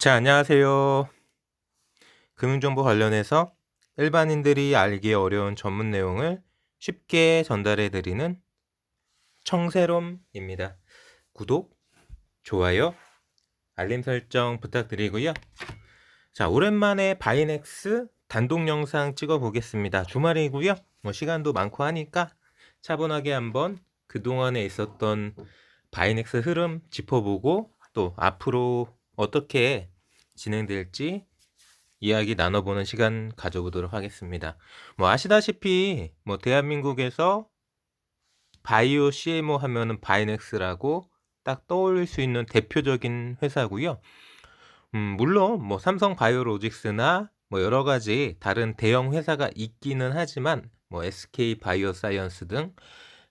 자, 안녕하세요. 금융정보 관련해서 일반인들이 알기 어려운 전문 내용을 쉽게 전달해 드리는 청세롬입니다. 구독, 좋아요, 알림 설정 부탁드리고요. 자, 오랜만에 바이넥스 단독 영상 찍어 보겠습니다. 주말이고요. 뭐 시간도 많고 하니까 차분하게 한번 그동안에 있었던 바이넥스 흐름 짚어보고 또 앞으로 어떻게 진행될지 이야기 나눠보는 시간 가져보도록 하겠습니다. 뭐 아시다시피 뭐 대한민국에서 바이오 CMO 하면은 바이넥스라고 딱 떠올릴 수 있는 대표적인 회사고요. 음, 물론 뭐 삼성 바이오로직스나 뭐 여러 가지 다른 대형 회사가 있기는 하지만 뭐 SK 바이오사이언스 등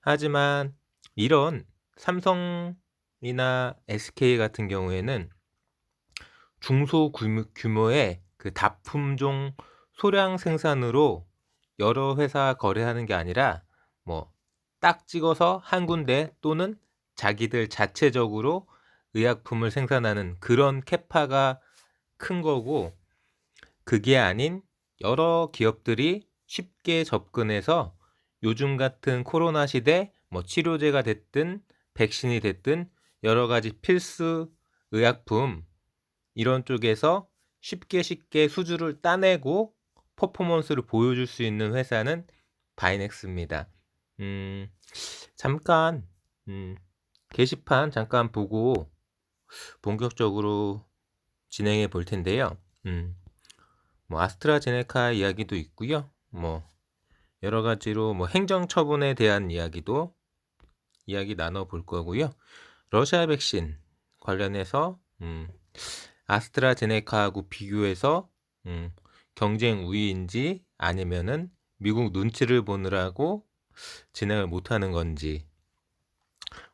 하지만 이런 삼성이나 SK 같은 경우에는 중소 규모의 그 다품종 소량 생산으로 여러 회사 거래하는 게 아니라 뭐 딱 찍어서 한 군데 또는 자기들 자체적으로 의약품을 생산하는 그런 캐파가 큰 거고 그게 아닌 여러 기업들이 쉽게 접근해서 요즘 같은 코로나 시대 뭐 치료제가 됐든 백신이 됐든 여러 가지 필수 의약품 이런 쪽에서 쉽게 쉽게 수주를 따내고 퍼포먼스를 보여줄 수 있는 회사는 바이넥스입니다. 음, 잠깐 음, 게시판 잠깐 보고 본격적으로 진행해 볼 텐데요. 음, 뭐 아스트라제네카 이야기도 있고요. 뭐 여러 가지로 뭐 행정 처분에 대한 이야기도 이야기 나눠 볼 거고요. 러시아 백신 관련해서 음, 아스트라제네카하고 비교해서 음, 경쟁 우위인지 아니면은 미국 눈치를 보느라고 진행을 못하는 건지.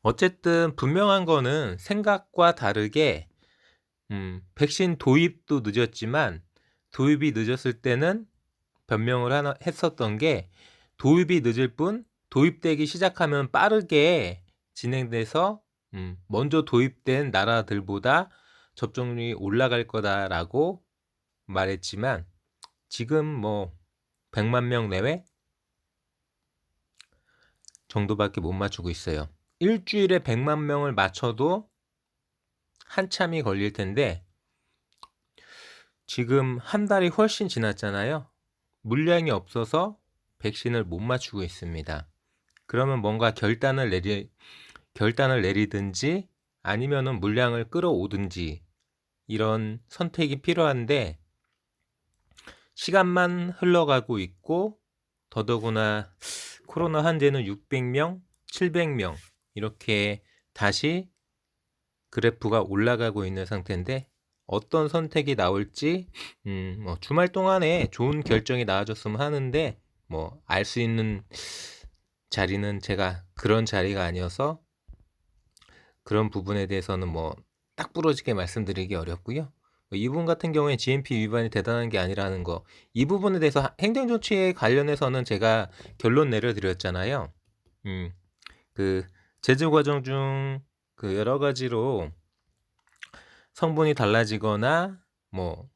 어쨌든 분명한 거는 생각과 다르게 음, 백신 도입도 늦었지만 도입이 늦었을 때는 변명을 하나 했었던 게 도입이 늦을 뿐 도입되기 시작하면 빠르게 진행돼서 음, 먼저 도입된 나라들보다 접종률이 올라갈 거다라고 말했지만 지금 뭐 100만 명 내외 정도밖에 못 맞추고 있어요. 일주일에 100만 명을 맞춰도 한참이 걸릴 텐데 지금 한 달이 훨씬 지났잖아요. 물량이 없어서 백신을 못 맞추고 있습니다. 그러면 뭔가 결단을 내리 결단을 내리든지 아니면은 물량을 끌어오든지 이런 선택이 필요한데 시간만 흘러가고 있고 더더구나 코로나 환자는 600명, 700명 이렇게 다시 그래프가 올라가고 있는 상태인데 어떤 선택이 나올지 음, 뭐 주말 동안에 좋은 결정이 나와줬으면 하는데 뭐 알 수 있는 자리는 제가 그런 자리가 아니어서 그런 부분에 대해서는 뭐 딱 부러지게 말씀드리기 어렵고요. 뭐 이분 같은 경우에 GMP 위반이 대단한 게 아니라는 거. 이 부분에 대해서 행정 조치에 관련해서는 제가 결론 내려드렸잖아요. 음, 그 제조 과정 중 그 여러 가지로 성분이 달라지거나 뭐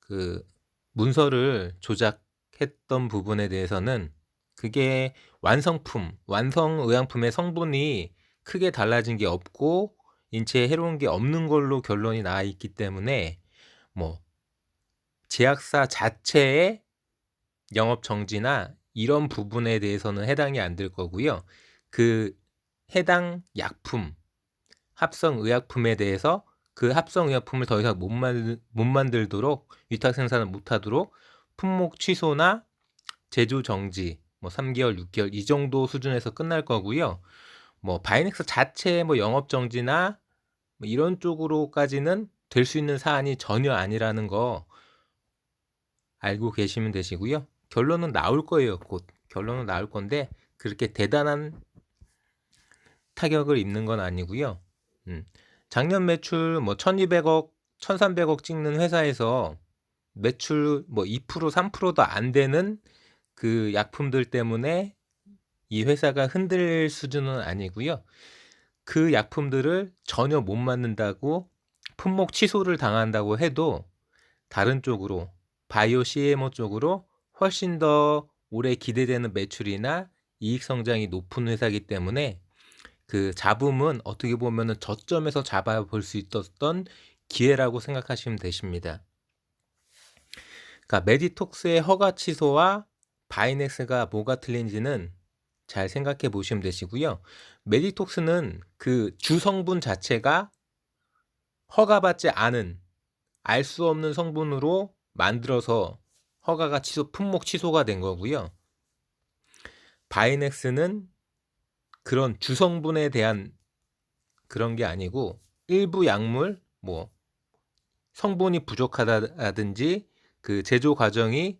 그 문서를 조작했던 부분에 대해서는 그게 완성품, 완성 의약품의 성분이 크게 달라진 게 없고 인체에 해로운 게 없는 걸로 결론이 나 있기 때문에 뭐 제약사 자체의 영업 정지나 이런 부분에 대해서는 해당이 안 될 거고요. 그 해당 약품, 합성 의약품에 대해서 그 합성 의약품을 더 이상 못, 만, 못 만들도록 위탁 생산을 못 하도록 품목 취소나 제조 정지 뭐 3개월, 6개월 이 정도 수준에서 끝날 거고요. 뭐 바이넥스 자체의 뭐 영업 정지나 뭐 이런 쪽으로까지는 될 수 있는 사안이 전혀 아니라는 거 알고 계시면 되시고요. 결론은 나올 거예요. 곧 결론은 나올 건데 그렇게 대단한 타격을 입는 건 아니고요. 음. 작년 매출 뭐 1200억, 1300억 찍는 회사에서 매출 뭐 2% 3%도 안 되는 그 약품들 때문에 이 회사가 흔들 수준은 아니고요. 그 약품들을 전혀 못 맞는다고 품목 취소를 당한다고 해도 다른 쪽으로 바이오 CMO 쪽으로 훨씬 더 올해 기대되는 매출이나 이익 성장이 높은 회사이기 때문에 그 잡음은 어떻게 보면은 저점에서 잡아볼 수 있었던 기회라고 생각하시면 되십니다. 그러니까 메디톡스의 허가 취소와 바이넥스가 뭐가 틀린지는 잘 생각해 보시면 되시고요. 메디톡스는 그 주성분 자체가 허가받지 않은 알 수 없는 성분으로 만들어서 허가가 취소 품목 취소가 된 거고요. 바이넥스는 그런 주성분에 대한 그런 게 아니고 일부 약물 뭐 성분이 부족하다라든지 그 제조 과정이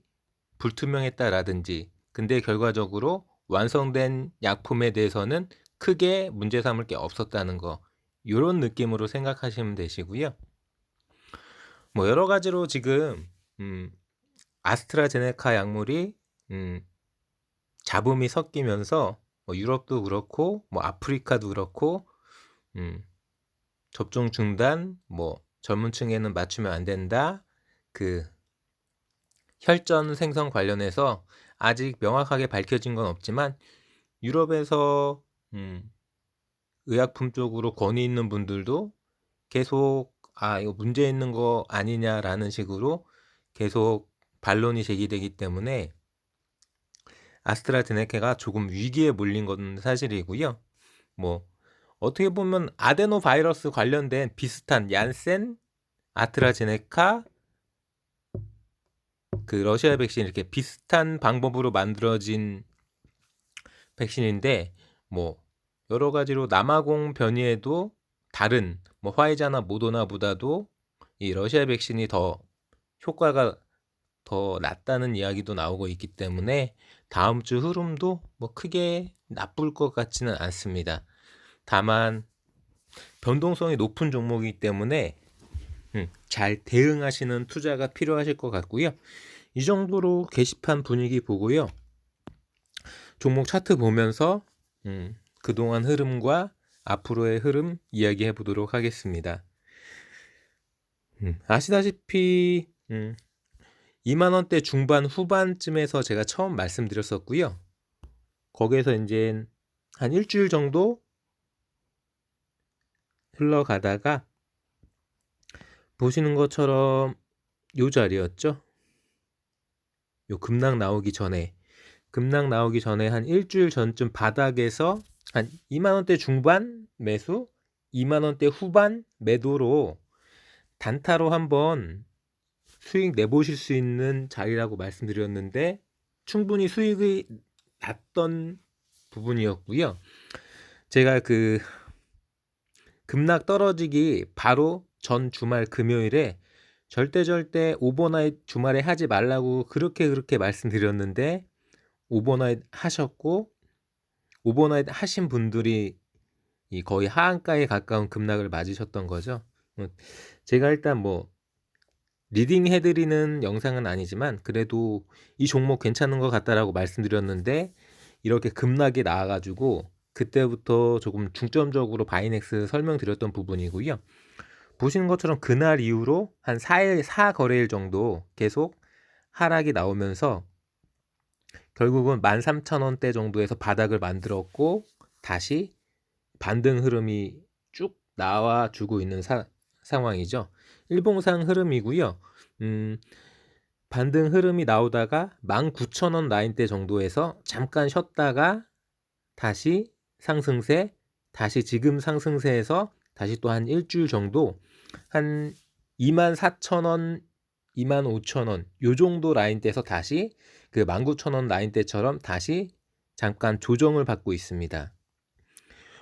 불투명했다라든지 근데 결과적으로 완성된 약품에 대해서는 크게 문제 삼을 게 없었다는 거 이런 느낌으로 생각하시면 되시고요. 뭐 여러 가지로 지금 음, 아스트라제네카 약물이 음, 잡음이 섞이면서 뭐 유럽도 그렇고 뭐 아프리카도 그렇고 음, 접종 중단 뭐 젊은층에는 맞추면 안 된다 그 혈전 생성 관련해서 아직 명확하게 밝혀진 건 없지만 유럽에서 음, 의약품 쪽으로 권위 있는 분들도 계속 아 이거 문제 있는 거 아니냐라는 식으로 계속 반론이 제기되기 때문에 아스트라제네카가 조금 위기에 몰린 건 사실이고요. 뭐 어떻게 보면 아데노 바이러스 관련된 비슷한 얀센, 아스트라제네카 그 러시아 백신 이렇게 비슷한 방법으로 만들어진 백신인데 뭐 여러 가지로 남아공 변이에도 다른 뭐 화이자나 모더나보다도 이 러시아 백신이 더 효과가 더 낫다는 이야기도 나오고 있기 때문에 다음 주 흐름도 뭐 크게 나쁠 것 같지는 않습니다. 다만 변동성이 높은 종목이기 때문에 음, 잘 대응하시는 투자가 필요하실 것 같고요. 이 정도로 게시판 분위기 보고요. 종목 차트 보면서 음, 그동안 흐름과 앞으로의 흐름 이야기해 보도록 하겠습니다. 음, 아시다시피 음, 2만 원대 중반 후반쯤에서 제가 처음 말씀드렸었고요. 거기에서 이제 한 일주일 정도 흘러가다가 보시는 것처럼 요 자리였죠. 요 급락 나오기 전에 급락 나오기 전에 한 일주일 전쯤 바닥에서 한 2만 원대 중반 매수, 2만 원대 후반 매도로 단타로 한번 수익 내보실 수 있는 자리라고 말씀드렸는데 충분히 수익이 났던 부분이었고요. 제가 그 급락 떨어지기 바로 전 주말 금요일에 절대 절대 오버나잇 주말에 하지 말라고 그렇게 그렇게 말씀드렸는데 오버나잇 하셨고 오버나잇 하신 분들이 거의 하한가에 가까운 급락을 맞으셨던 거죠. 뭐 제가 일단 뭐 리딩 해드리는 영상은 아니지만 그래도 이 종목 괜찮은 것 같다라고 말씀드렸는데 이렇게 급락이 나와가지고 그때부터 조금 중점적으로 바이넥스 설명드렸던 부분이고요. 보시는 것처럼 그날 이후로 한 4일, 4거래일 정도 계속 하락이 나오면서 결국은 13,000원대 정도에서 바닥을 만들었고 다시 반등 흐름이 쭉 나와주고 있는 사, 상황이죠. 일봉상 흐름이고요. 음, 반등 흐름이 나오다가 19,000원 라인대 정도에서 잠깐 쉬었다가 다시 상승세, 다시 지금 상승세에서 다시 또 한 일주일 정도 한 24,000원, 25,000원 요 정도 라인대에서 다시 그 19,000원 라인대처럼 다시 잠깐 조정을 받고 있습니다.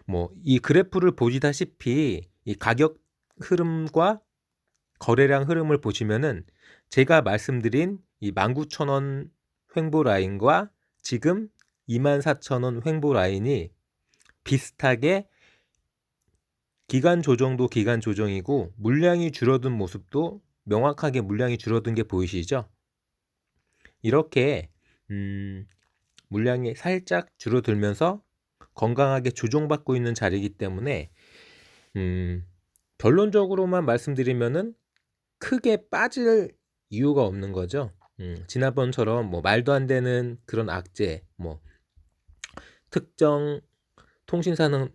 뭐 이 그래프를 보시다시피 이 가격 흐름과 거래량 흐름을 보시면은 제가 말씀드린 이 19,000원 횡보 라인과 지금 24,000원 횡보 라인이 비슷하게 기간 조정도 기간 조정이고 물량이 줄어든 모습도 명확하게 물량이 줄어든 게 보이시죠? 이렇게 음, 물량이 살짝 줄어들면서 건강하게 조정받고 있는 자리이기 때문에 음, 결론적으로만 말씀드리면은 크게 빠질 이유가 없는 거죠. 음, 지난번처럼 뭐 말도 안 되는 그런 악재, 뭐 특정 통신사는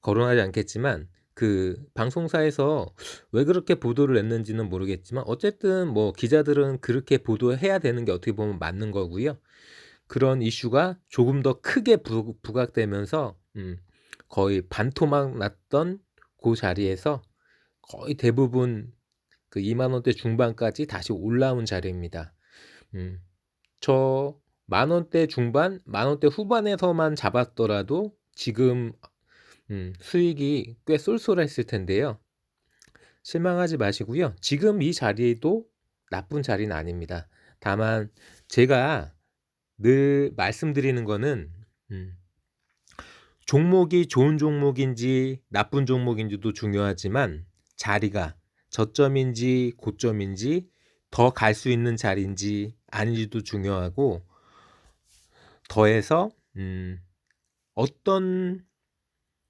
거론하지 않겠지만 그 방송사에서 왜 그렇게 보도를 냈는지는 모르겠지만 어쨌든 뭐 기자들은 그렇게 보도해야 되는 게 어떻게 보면 맞는 거고요. 그런 이슈가 조금 더 크게 부, 부각되면서 음, 거의 반토막 났던 그 자리에서 거의 대부분 그 2만 원대 중반까지 다시 올라온 자리입니다. 음, 저 만 원대 중반, 만 원대 후반에서만 잡았더라도 지금 음, 수익이 꽤 쏠쏠했을 텐데요. 실망하지 마시고요. 지금 이 자리도 나쁜 자리는 아닙니다. 다만 제가 늘 말씀드리는 거는 음, 종목이 좋은 종목인지 나쁜 종목인지도 중요하지만 자리가 저점인지 고점인지 더 갈 수 있는 자리인지 아닌지도 중요하고 더해서 음, 어떤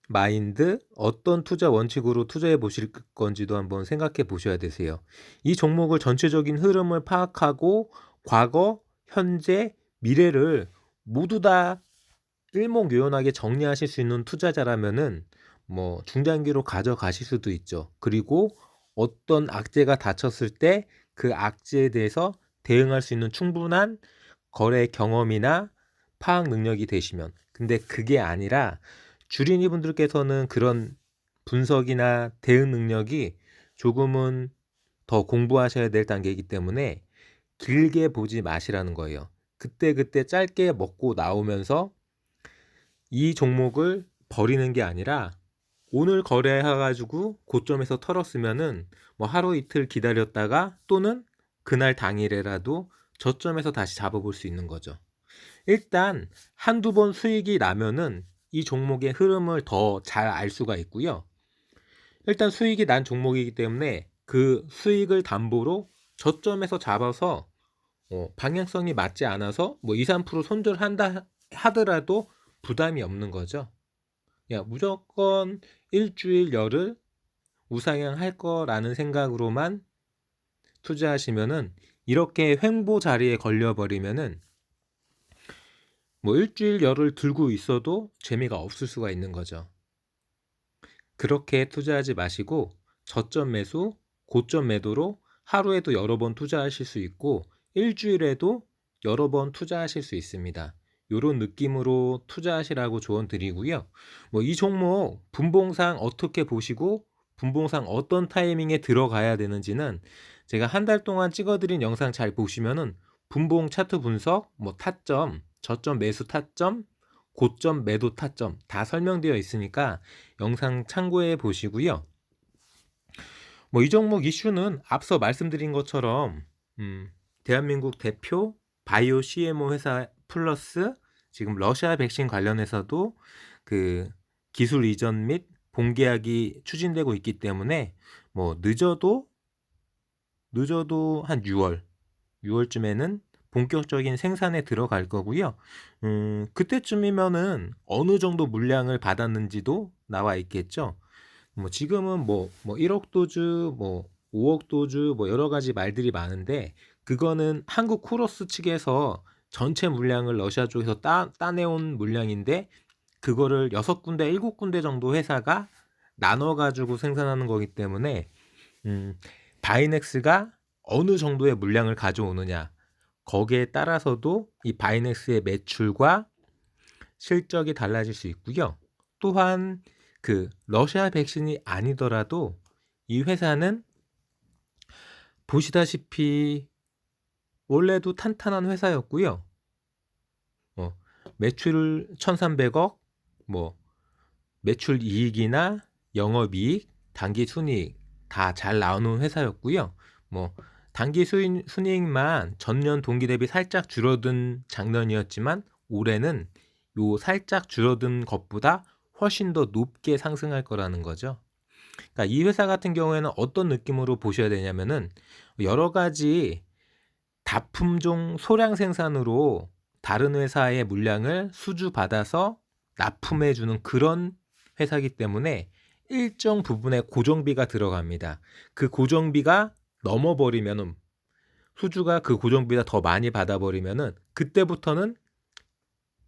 마인드, 어떤 투자 원칙으로 투자해 보실 건지도 한번 생각해 보셔야 되세요. 이 종목을 전체적인 흐름을 파악하고 과거, 현재, 미래를 모두 다 일목요연하게 정리하실 수 있는 투자자라면은 뭐 중장기로 가져가실 수도 있죠. 그리고 어떤 악재가 닥쳤을 때 그 악재에 대해서 대응할 수 있는 충분한 거래 경험이나 파악 능력이 되시면 근데 그게 아니라 주린이 분들께서는 그런 분석이나 대응 능력이 조금은 더 공부하셔야 될 단계이기 때문에 길게 보지 마시라는 거예요. 그때 그때 짧게 먹고 나오면서 이 종목을 버리는 게 아니라 오늘 거래해가지고 고점에서 털었으면은 뭐 하루 이틀 기다렸다가 또는 그날 당일에라도 저점에서 다시 잡아볼 수 있는 거죠. 일단 한두 번 수익이 나면은 이 종목의 흐름을 더 잘 알 수가 있고요. 일단 수익이 난 종목이기 때문에 그 수익을 담보로 저점에서 잡아서 어, 방향성이 맞지 않아서 뭐 2, 3% 손절한다 하더라도 부담이 없는 거죠. 야, 무조건 일주일 열흘 우상향 할 거라는 생각으로만 투자하시면은 이렇게 횡보 자리에 걸려 버리면은 뭐 일주일 열흘 들고 있어도 재미가 없을 수가 있는 거죠. 그렇게 투자하지 마시고 저점 매수, 고점 매도로 하루에도 여러 번 투자하실 수 있고 일주일에도 여러 번 투자하실 수 있습니다. 요런 느낌으로 투자하시라고 조언 드리고요. 뭐 이 종목 분봉상 어떻게 보시고 분봉상 어떤 타이밍에 들어가야 되는지는 제가 한 달 동안 찍어드린 영상 잘 보시면은 분봉 차트 분석, 뭐 타점, 저점 매수 타점, 고점 매도 타점 다 설명되어 있으니까 영상 참고해 보시고요. 뭐 이 종목 이슈는 앞서 말씀드린 것처럼 음, 대한민국 대표 바이오 CMO 회사 플러스 지금 러시아 백신 관련해서도 그 기술 이전 및 본계약이 추진되고 있기 때문에 뭐 늦어도 늦어도 한 6월 6월쯤에는 본격적인 생산에 들어갈 거고요. 음, 그때쯤이면은 어느 정도 물량을 받았는지도 나와 있겠죠. 뭐 지금은 뭐, 뭐 1억 도주, 뭐 5억 도주, 뭐 여러 가지 말들이 많은데 그거는 한국 쿠로스 측에서 전체 물량을 러시아 쪽에서 따, 따내온 물량인데 그거를 여섯 군데, 일곱 군데 정도 회사가 나눠가지고 생산하는 거기 때문에 음, 바이넥스가 어느 정도의 물량을 가져오느냐 거기에 따라서도 이 바이넥스의 매출과 실적이 달라질 수 있고요. 또한 그 러시아 백신이 아니더라도 이 회사는 보시다시피 원래도 탄탄한 회사였고요. 어, 매출 1,300억, 뭐 매출 이익이나 영업이익, 단기 순이익 다 잘 나오는 회사였고요. 뭐 단기 수인, 순이익만 전년 동기 대비 살짝 줄어든 작년이었지만 올해는 요 살짝 줄어든 것보다 훨씬 더 높게 상승할 거라는 거죠. 그러니까 이 회사 같은 경우에는 어떤 느낌으로 보셔야 되냐면은 여러 가지 다품종 소량 생산으로 다른 회사의 물량을 수주 받아서 납품해 주는 그런 회사이기 때문에 일정 부분의 고정비가 들어갑니다. 그 고정비가 넘어버리면은 수주가 그 고정비가 더 많이 받아버리면은 그때부터는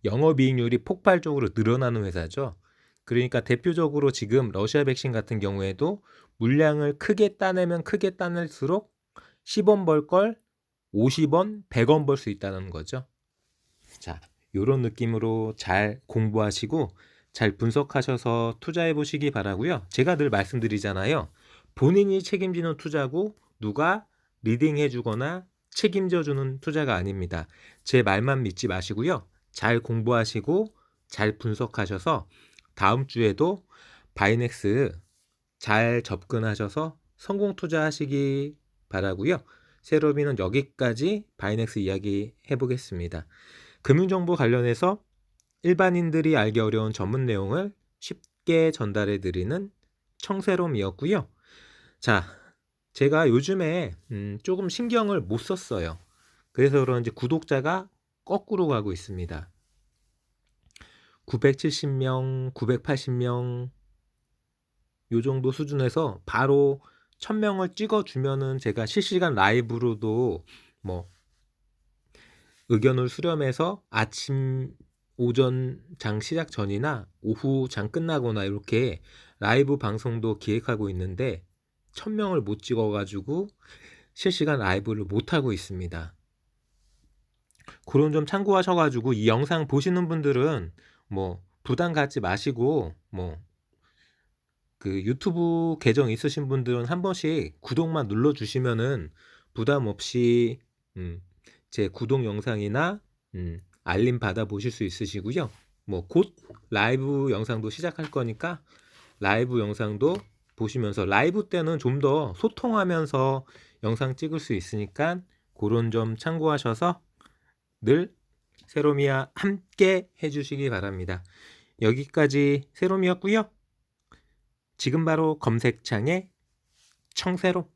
영업이익률이 폭발적으로 늘어나는 회사죠. 그러니까 대표적으로 지금 러시아 백신 같은 경우에도 물량을 크게 따내면 크게 따낼수록 10원 벌 걸 50원, 100원 벌 수 있다는 거죠. 자, 요런 느낌으로 잘 공부하시고 잘 분석하셔서 투자해 보시기 바라고요. 제가 늘 말씀드리잖아요. 본인이 책임지는 투자고 누가 리딩해 주거나 책임져 주는 투자가 아닙니다. 제 말만 믿지 마시고요. 잘 공부하시고 잘 분석하셔서 다음 주에도 바이넥스 잘 접근하셔서 성공 투자하시기 바라고요. 세로비는 여기까지 바이넥스 이야기 해보겠습니다. 금융정보 관련해서 일반인들이 알기 어려운 전문 내용을 쉽게 전달해 드리는 청세롬이었고요. 자, 제가 요즘에 음, 조금 신경을 못 썼어요. 그래서 그런지 구독자가 거꾸로 가고 있습니다. 970명, 980명 요 정도 수준에서 바로 1000명을 찍어 주면은 제가 실시간 라이브로도 뭐 의견을 수렴해서 아침 오전 장 시작 전이나 오후 장 끝나거나 이렇게 라이브 방송도 기획하고 있는데 1000명을 못 찍어 가지고 실시간 라이브를 못 하고 있습니다. 그런 점 참고하셔 가지고 이 영상 보시는 분들은 뭐 부담 갖지 마시고 뭐 그 유튜브 계정 있으신 분들은 한 번씩 구독만 눌러 주시면은 부담 없이 음, 제 구독 영상이나 음, 알림 받아 보실 수 있으시고요. 뭐 곧 라이브 영상도 시작할 거니까 라이브 영상도 보시면서 라이브 때는 좀 더 소통하면서 영상 찍을 수 있으니까 그런 점 참고하셔서 늘 세로미와 함께 해주시기 바랍니다. 여기까지 세로미였고요. 지금 바로 검색창에 청세로